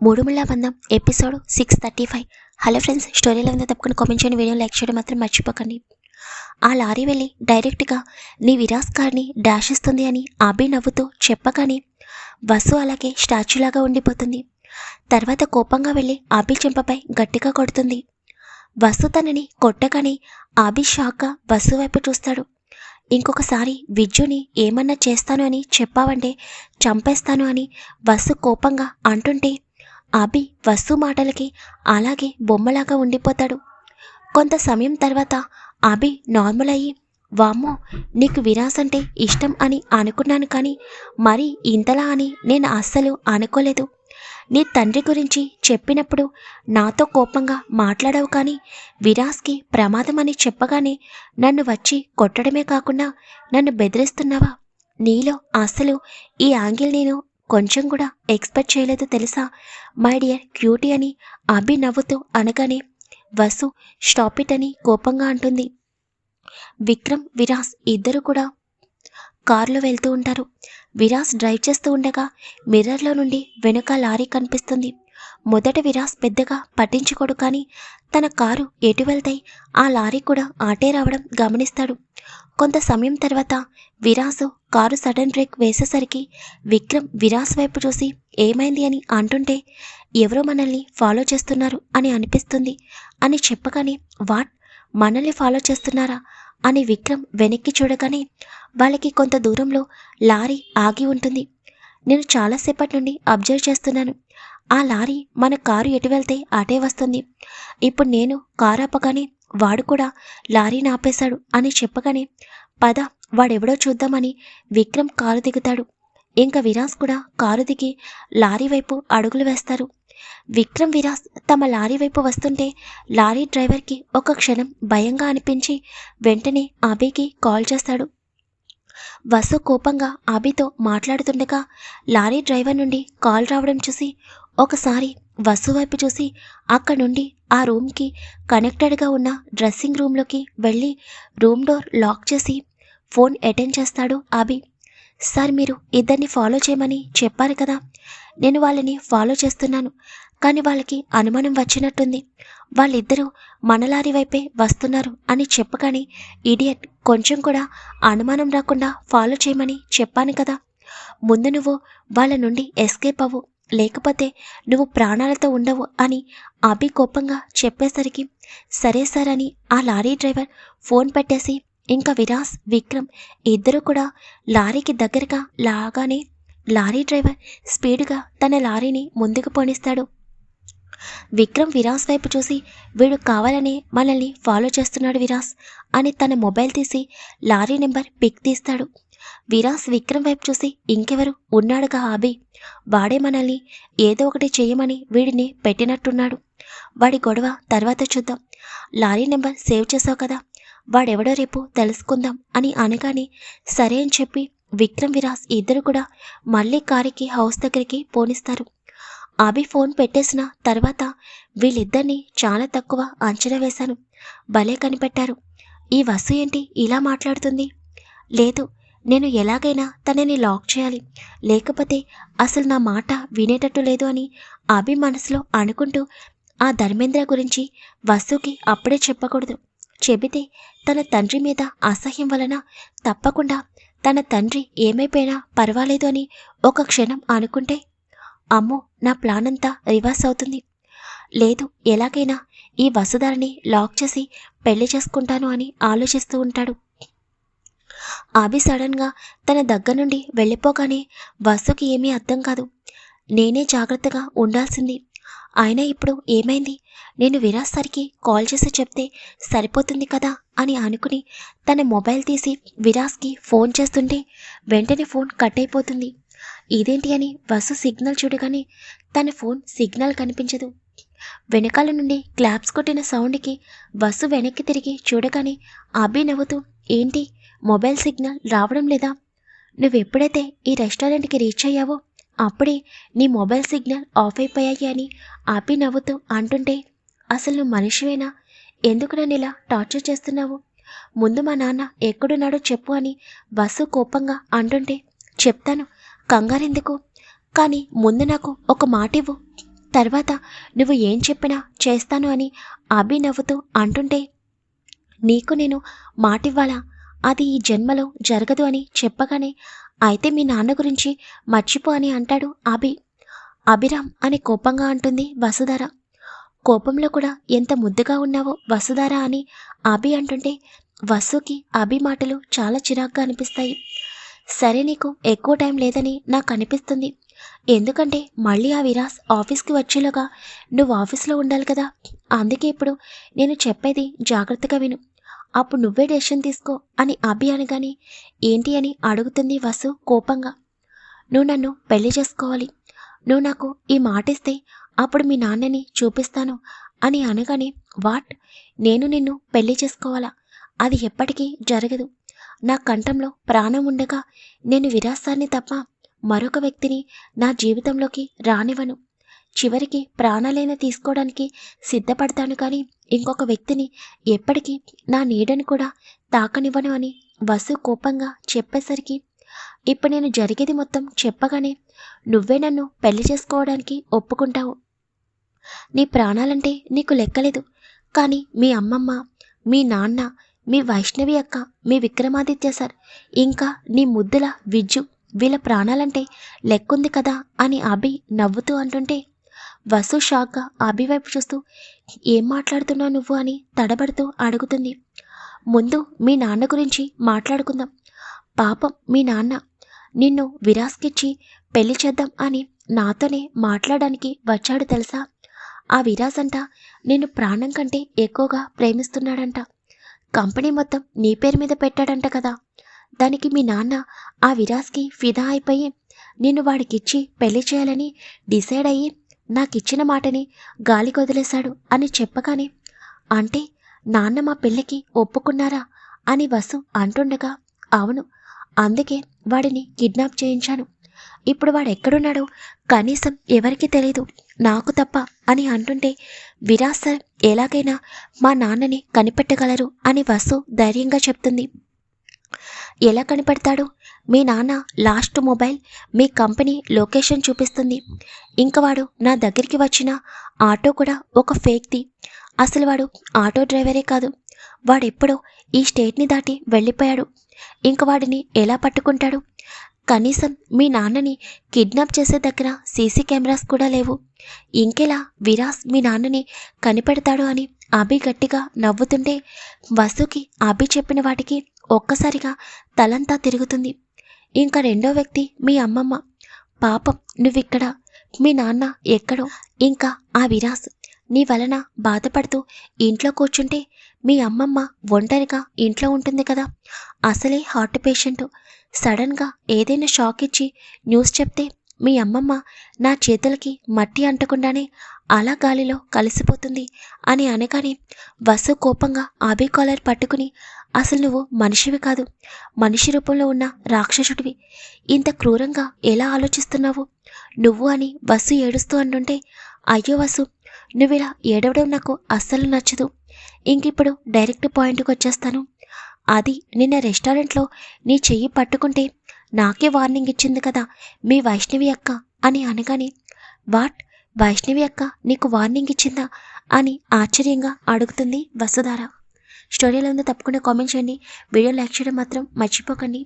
మూడుముళ్ళ వందం episode six thirty five. Hello friends స్టోరీలో ఉందో తప్పకుండా కామెంట్ చేయండి వీడియో లైక్ చేయడం మాత్రం మర్చిపోకండి. ఆ లారీ వెళ్ళి డైరెక్ట్గా నీ విరాస్ కార్ని డాష్ ఇస్తుంది అని అభి నవ్వుతూ చెప్పగానే వసు అలాగే స్టాచ్యూలాగా ఉండిపోతుంది. తర్వాత కోపంగా వెళ్ళి ఆబి చెంపపై గట్టిగా కొడుతుంది. వసు తనని కొట్టగానే ఆబి షాక్గా వసు వైపు చూస్తాడు. ఇంకొకసారి విద్యుని ఏమన్నా చేస్తాను అని చెప్పావంటే చంపేస్తాను అని వసు కోపంగా అంటుంటే అభి వస్తు మాటలకి అలాగే బొమ్మలాగా ఉండిపోతాడు. కొంత సమయం తర్వాత అభి నార్మల్ అయ్యి వామ్మో నీకు విరాస్ అంటే ఇష్టం అని అనుకున్నాను కానీ మరి ఇంతలా అని నేను అస్సలు అనుకోలేదు. నీ తండ్రి గురించి చెప్పినప్పుడు నాతో కోపంగా మాట్లాడవు కానీ విరాస్కి ప్రమాదం అని చెప్పగానే నన్ను వచ్చి కొట్టడమే కాకుండా నన్ను బెదిరిస్తున్నావా? నీలో అసలు ఈ యాంగిల్ నేను కొంచెం కూడా ఎక్స్పెక్ట్ చేయలేదు తెలుసా? మై డియర్ క్యూటీ అని అభి నవ్వుతూ అనగానే వసు స్టాప్ ఇట్ అని కోపంగా అంటుంది. విక్రమ్ విరాస్ ఇద్దరు కూడా కారులో వెళ్తూ ఉంటారు. విరాస్ డ్రైవ్ చేస్తూ ఉండగా మిర్రర్లో నుండి వెనుక లారీ కనిపిస్తుంది. మొదట విరాస్ పెద్దగా పట్టించుకోడు కానీ తన కారు ఎటు వెళ్తాయి ఆ లారీ కూడా ఆటే రావడం గమనిస్తాడు. కొంత సమయం తర్వాత విరాసు కారు సడన్ బ్రేక్ వేసేసరికి విక్రమ్ విరాస్ వైపు చూసి ఏమైంది అని అంటుంటే ఎవరో మనల్ని ఫాలో చేస్తున్నారు అని అనిపిస్తుంది. అని చెప్పగానే వాట్? మనల్ని ఫాలో చేస్తున్నారా? అని విక్రమ్ వెనక్కి చూడగానే వాళ్ళకి కొంత దూరంలో లారీ ఆగి ఉంటుంది. నేను చాలాసేపటి నుండి అబ్జర్వ్ చేస్తున్నాను. ఆ లారీ మన కారు ఎటు వెళ్తే అటే వస్తుంది. ఇప్పుడు నేను కారు ఆపగానే వాడు కూడా లారీని ఆపేశాడు అని చెప్పగానే పద వాడెవడో చూద్దామని విక్రమ్ కారు దిగుతాడు. ఇంకా విరాస్ కూడా కారు దిగి లారీ వైపు అడుగులు వేస్తారు. విక్రమ్ విరాస్ తమ లారీ వైపు వస్తుంటే లారీ డ్రైవర్కి ఒక క్షణం భయంగా అనిపించి వెంటనే అభికి కాల్ చేస్తాడు. వసు కోపంగా అభితో మాట్లాడుతుండగా లారీ డ్రైవర్ నుండి కాల్ రావడం చూసి ఒకసారి వసు వైపు చూసి అక్కడ నుండి ఆ రూమ్కి కనెక్టెడ్గా ఉన్న డ్రెస్సింగ్ రూమ్లోకి వెళ్ళి రూమ్ డోర్ లాక్ చేసి ఫోన్ అటెండ్ చేస్తాడు అభి. సార్ మీరు ఇద్దరిని ఫాలో చేయమని చెప్పారు కదా. నేను వాళ్ళని ఫాలో చేస్తున్నాను కానీ వాళ్ళకి అనుమానం వచ్చినట్టుంది. వాళ్ళిద్దరూ మనలారి వైపే వస్తున్నారు అని చెప్పగానే ఇడియట్ కొంచెం కూడా అనుమానం రాకుండా ఫాలో చేయమని చెప్పాను కదా. ముందు నువ్వు వాళ్ళ నుండి ఎస్కేప్ అవ్వు లేకపోతే నువ్వు ప్రాణాలతో ఉండవు అని అభి కోపంగా చెప్పేసరికి సరే సార్ అని ఆ లారీ డ్రైవర్ ఫోన్ పెట్టేసి ఇంకా విరాస్ విక్రమ్ ఇద్దరు కూడా లారీకి దగ్గరగా లాగానే లారీ డ్రైవర్ స్పీడ్గా తన లారీని ముందుకు పోనిస్తాడు. విక్రమ్ విరాస్ వైపు చూసి వీడు కావాలని మనల్ని ఫాలో చేస్తున్నాడు విరాస్ అని తన మొబైల్ తీసి లారీ నెంబర్ పిక్ తీస్తాడు. విరాస్ విక్రమ్ వైపు చూసి ఇంకెవరు ఉన్నాడుగా ఆబి? వాడే మనల్ని ఏదో ఒకటి చేయమని వీడిని పెట్టినట్టున్నాడు. వాడి గొడవ తర్వాత చూద్దాం. లారీ నెంబర్ సేవ్ చేసావు కదా? వాడెవడో రేపు తెలుసుకుందాం అని అనగానే సరే అని చెప్పి విక్రమ్ విరాస్ ఇద్దరు కూడా మళ్ళీ కారుకి హౌస్ దగ్గరికి పోనిస్తారు. అభి ఫోన్ పెట్టేసిన తర్వాత వీళ్ళిద్దరినీ చాలా తక్కువ అంచనా వేశాను. భలే కనిపెట్టారు. ఈ వసు ఏంటి ఇలా మాట్లాడుతుంది? లేదు నేను ఎలాగైనా తనని లాక్ చేయాలి. లేకపోతే అసలు నా మాట వినేటట్టు లేదు అని అభి మనసులో అనుకుంటూ ఆ ధర్మేంద్ర గురించి వసుకి అప్పుడే చెప్పకూడదు. చెబితే తన తండ్రి మీద అసహ్యం వలన తప్పకుండా తన తండ్రి ఏమైపోయినా పర్వాలేదు అని ఒక క్షణం అనుకుంటే అమ్మో నా ప్లాన్ అంతా రివర్స్ అవుతుంది. లేదు ఎలాగైనా ఈ వసుధారిని లాక్ చేసి పెళ్ళి చేసుకుంటాను అని ఆలోచిస్తూ ఉంటాడు. ఆబి సడన్గా తన దగ్గర నుండి వెళ్ళిపోగానే వసుకి ఏమీ అర్థం కాదు. నేనే జాగ్రత్తగా ఉండాల్సింది. ఆయన ఇప్పుడు ఏమైంది? నేను విరాజ్ సార్కి కాల్ చేసి చెప్తే సరిపోతుంది కదా అని అనుకుని తన మొబైల్ తీసి విరాజ్కి ఫోన్ చేస్తుంటే వెంటనే ఫోన్ కట్ అయిపోతుంది. ఇదేంటి అని వసు సిగ్నల్ చూడగానే తన ఫోన్ సిగ్నల్ కనిపించదు. వెనకాల నుండి క్లాప్స్ కొట్టిన సౌండ్కి వసు వెనక్కి తిరిగి చూడగానే అభి నవ్వుతూ ఏంటి? మొబైల్ సిగ్నల్ రావడం లేదా? నువ్వెప్పుడైతే ఈ రెస్టారెంట్కి రీచ్ అయ్యావో అప్పుడే నీ మొబైల్ సిగ్నల్ ఆఫ్ అయిపోయాయి అని ఆపి నవ్వుతూ అంటుంటే అసలు నువ్వు మనిషివేనా? ఎందుకు నన్ను ఇలా టార్చర్ చేస్తున్నావు? ముందు మా నాన్న ఎక్కడున్నాడో చెప్పు అని బస్సు కోపంగా అంటుంటే చెప్తాను కంగారెందుకు? కానీ ముందు నాకు ఒక మాట ఇవ్వు. తర్వాత నువ్వు ఏం చెప్పినా చేస్తాను అని అభి నవ్వుతూ అంటుంటే నీకు నేను మాటివ్వాలా? అది ఈ జన్మలో జరగదు అని చెప్పగానే అయితే మీ నాన్న గురించి మర్చిపో అని అంటాడు అభి. అభిరామ్ అని కోపంగా అంటుంది వసుధార. కోపంలో కూడా ఎంత ముద్దుగా ఉన్నావో వసుధార అని అభి అంటుంటే వసుకి అభి మాటలు చాలా చిరాగ్గా అనిపిస్తాయి. సరే నీకు ఎక్కువ టైం లేదని నాకు అనిపిస్తుంది. ఎందుకంటే మళ్ళీ ఆ విరాస్ ఆఫీస్కి వచ్చేలోగా నువ్వు ఆఫీస్లో ఉండాలి కదా. అందుకే ఇప్పుడు నేను చెప్పేది జాగ్రత్తగా విను. అప్పుడు నువ్వే డెసిషన్ తీసుకో అని అభి అనగానే ఏంటి అని అడుగుతుంది వసు కోపంగా. నువ్వు నన్ను పెళ్ళి చేసుకోవాలి. నువ్వు నాకు ఈ మాట ఇస్తే అప్పుడు మీ నాన్నని చూపిస్తాను అని అనగానే వాట్? నేను నిన్ను పెళ్ళి చేసుకోవాలా? అది ఎప్పటికీ జరగదు. నా కంఠంలో ప్రాణం ఉండగా నేను విరాసాన్ని తప్ప మరొక వ్యక్తిని నా జీవితంలోకి రానివ్వను. చివరికి ప్రాణాలైనా తీసుకోవడానికి సిద్ధపడతాను కానీ ఇంకొక వ్యక్తిని ఎప్పటికీ నా నీడని కూడా తాకనివ్వను అని వసు కోపంగా చెప్పేసరికి ఇప్పుడు నేను జరిగేది మొత్తం చెప్పగానే నువ్వే నన్ను పెళ్ళి చేసుకోవడానికి ఒప్పుకుంటావు. నీ ప్రాణాలంటే నీకు లెక్కలేదు. కానీ మీ అమ్మమ్మ మీ నాన్న మీ వైష్ణవి అక్క మీ విక్రమాదిత్య సార్ ఇంకా నీ ముద్దుల విజ్జు వీళ్ళ ప్రాణాలంటే లెక్కుంది కదా అని అభి నవ్వుతూ అంటుంటే వసు షాక్గా అభి వైపు చూస్తూ ఏం మాట్లాడుతున్నావు నువ్వు? అని తడబడుతూ అడుగుతుంది. ముందు మీ నాన్న గురించి మాట్లాడుకుందాం. పాపం మీ నాన్న నిన్ను విరాస్కిచ్చి పెళ్ళి చేద్దాం అని నాతోనే మాట్లాడడానికి వచ్చాడు తెలుసా? ఆ విరాస్ అంట నిన్ను ప్రాణం కంటే ఎక్కువగా ప్రేమిస్తున్నాడంట. కంపెనీ మొత్తం నీ పేరు మీద పెట్టాడంట కదా. దానికి మీ నాన్న ఆ విరాస్కి ఫిదా అయిపోయి నిన్ను వాడికిచ్చి పెళ్ళి చేయాలని డిసైడ్ అయ్యి నాకిచ్చిన మాటని గాలికి వదిలేశాడు అని చెప్పగానే అంటే నాన్న మా పెళ్ళికి ఒప్పుకున్నారా? అని వసు అంటుండగా అవును అందుకే వాడిని కిడ్నాప్ చేయించాను. ఇప్పుడు వాడు ఎక్కడున్నాడో కనీసం ఎవరికీ తెలియదు నాకు తప్ప అని అంటుంటే విరాజ్ సార్ ఎలాగైనా మా నాన్నని కనిపెట్టగలరు అని వసు ధైర్యంగా చెప్తుంది. ఎలా కనిపెడతాడు? మీ నాన్న లాస్ట్ మొబైల్ మీ కంపెనీ లొకేషన్ చూపిస్తుంది. ఇంకా వాడు నా దగ్గరికి వచ్చిన ఆటో కూడా ఒక ఫేక్ది అసలు వాడు ఆటో డ్రైవరే కాదు. వాడెప్పుడో ఈ స్టేట్ని దాటి వెళ్ళిపోయాడు. ఇంక వాడిని ఎలా పట్టుకుంటాడు? కనీసం మీ నాన్నని కిడ్నాప్ చేసే దగ్గర సీసీ కెమెరాస్ కూడా లేవు. ఇంకెలా విరాస్ మీ నాన్నని కనిపెడతాడు అని అభి గట్టిగా నవ్వుతుంటే వసుకి అభి చెప్పిన వాటికి ఒక్కసారిగా తలంతా తిరుగుతుంది. ఇంకా రెండో వ్యక్తి మీ అమ్మమ్మ. పాపం నువ్విక్కడ. మీ నాన్న ఎక్కడో. ఇంకా ఆ విరాస్ నీ వలన బాధపడుతూ ఇంట్లో కూర్చుంటే మీ అమ్మమ్మ ఒంటరిగా ఇంట్లో ఉంటుంది కదా. అసలే హార్ట్ పేషెంట్. సడన్గా ఏదైనా షాక్ ఇచ్చి న్యూస్ చెప్తే మీ అమ్మమ్మ నా చేతులకి మట్టి అంటకుండానే అలా గాలిలో కలిసిపోతుంది అని అనగానే వసు కోపంగా ఆబీ కాలర్ పట్టుకుని అసలు నువ్వు మనిషివి కాదు. మనిషి రూపంలో ఉన్న రాక్షసుడివి. ఇంత క్రూరంగా ఎలా ఆలోచిస్తున్నావు? నువ్వు అని వసు ఏడుస్తూ అంటుంటే అయ్యో వసు నువ్వు ఇలా ఏడవడం నాకు అస్సలు నచ్చదు. ఇంకిప్పుడు డైరెక్ట్ పాయింట్కి వచ్చేస్తాను అది నిన్న రెస్టారెంట్లో నీ చెయ్యి పట్టుకుంటే నాకే వార్నింగ్ ఇచ్చింది కదా మీ వైష్ణవి అక్క అని అనగానే వాట్? వైష్ణవి అక్క నీకు వార్నింగ్ ఇచ్చిందా? అని ఆశ్చర్యంగా అడుగుతుంది వసుధార. స్టోరీలో ఉంది తప్పకుండా కామెంట్ చేయండి. వీడియో లైక్ చేయడం మాత్రం మర్చిపోకండి.